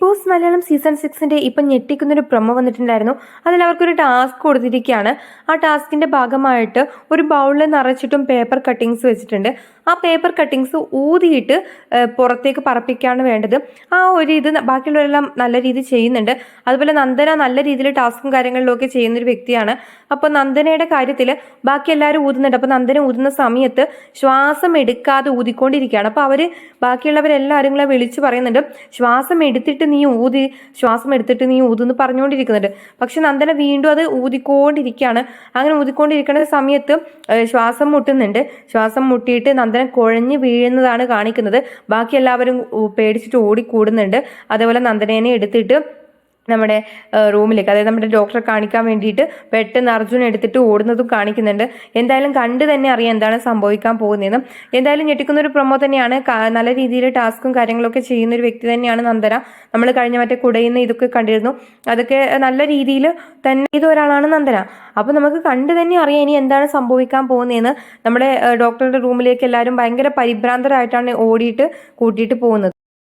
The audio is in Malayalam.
ബോസ് മലയാളം സീസൺ സിക്സിന്റെ ഇപ്പം ഞെട്ടിക്കുന്നൊരു പ്രൊമോ വന്നിട്ടുണ്ടായിരുന്നു. അതിൽ അവർക്കൊരു ടാസ്ക് കൊടുത്തിരിക്കുകയാണ്. ആ ടാസ്കിന്റെ ഭാഗമായിട്ട് ഒരു ബൗളിൽ നിറച്ചിട്ടും പേപ്പർ കട്ടിങ്സ് വെച്ചിട്ടുണ്ട്. ആ പേപ്പർ കട്ടിങ്സ് ഊതിയിട്ട് പുറത്തേക്ക് പറപ്പിക്കുകയാണ് വേണ്ടത്. ആ ഒരു ഇത് ബാക്കിയുള്ളവരെല്ലാം നല്ല രീതിയിൽ ചെയ്യുന്നുണ്ട്. അതുപോലെ നന്ദന നല്ല രീതിയിൽ ടാസ്കും കാര്യങ്ങളിലൊക്കെ ചെയ്യുന്ന ഒരു വ്യക്തിയാണ്. അപ്പോൾ നന്ദനയുടെ കാര്യത്തിൽ ബാക്കി എല്ലാവരും ഊതുന്നുണ്ട്. അപ്പോൾ നന്ദന ഊതുന്ന സമയത്ത് ശ്വാസം എടുക്കാതെ ഊതിക്കൊണ്ടിരിക്കുകയാണ്. അപ്പോൾ അവർ ബാക്കിയുള്ളവരെല്ലാവരും കൂടെ വിളിച്ച് പറയുന്നുണ്ട്. ശ്വാസം എടുത്തിട്ട് നീ ഊതി ശ്വാസം എടുത്തിട്ട് നീ ഊതെന്ന് പറഞ്ഞുകൊണ്ടിരിക്കുന്നുണ്ട്. പക്ഷെ നന്ദന വീണ്ടും അത് ഊതിക്കൊണ്ടിരിക്കുകയാണ്. അങ്ങനെ ഊതിക്കൊണ്ടിരിക്കുന്ന സമയത്ത് ശ്വാസം മുട്ടുന്നുണ്ട്. ശ്വാസം മുട്ടിയിട്ട് നന്ദന കുഴഞ്ഞ് വീഴുന്നതാണ് കാണിക്കുന്നത്. ബാക്കി എല്ലാവരും പേടിച്ചിട്ട് ഓടിക്കൂടുന്നുണ്ട്. അതേപോലെ നന്ദനേനെ എടുത്തിട്ട് നമ്മുടെ റൂമിലേക്ക് അതായത് നമ്മുടെ ഡോക്ടറെ കാണിക്കാൻ വേണ്ടിയിട്ട് പെട്ടെന്ന് അർജുൻ എടുത്തിട്ട് ഓടുന്നതും കാണിക്കുന്നുണ്ട്. എന്തായാലും കണ്ട് തന്നെ അറിയാം എന്താണ് സംഭവിക്കാൻ പോകുന്നതെന്നും. എന്തായാലും ഞെട്ടിക്കുന്ന ഒരു പ്രൊമോ തന്നെയാണ്. നല്ല രീതിയിൽ ടാസ്കും കാര്യങ്ങളൊക്കെ ചെയ്യുന്ന ഒരു വ്യക്തി തന്നെയാണ് നന്ദന. നമ്മൾ കഴിഞ്ഞ മറ്റേ കുടയുന്ന ഇതൊക്കെ കണ്ടിരുന്നു. അതൊക്കെ നല്ല രീതിയിൽ തന്നെ ചെയ്ത ഒരാളാണ് നന്ദന. അപ്പോൾ നമുക്ക് കണ്ട് തന്നെ അറിയാം ഇനി എന്താണ് സംഭവിക്കാൻ പോകുന്നതെന്ന്. നമ്മുടെ ഡോക്ടറുടെ റൂമിലേക്ക് എല്ലാവരും ഭയങ്കര പരിഭ്രാന്തരായിട്ടാണ് ഓടിയിട്ട് കൂട്ടിയിട്ട് പോകുന്നത്.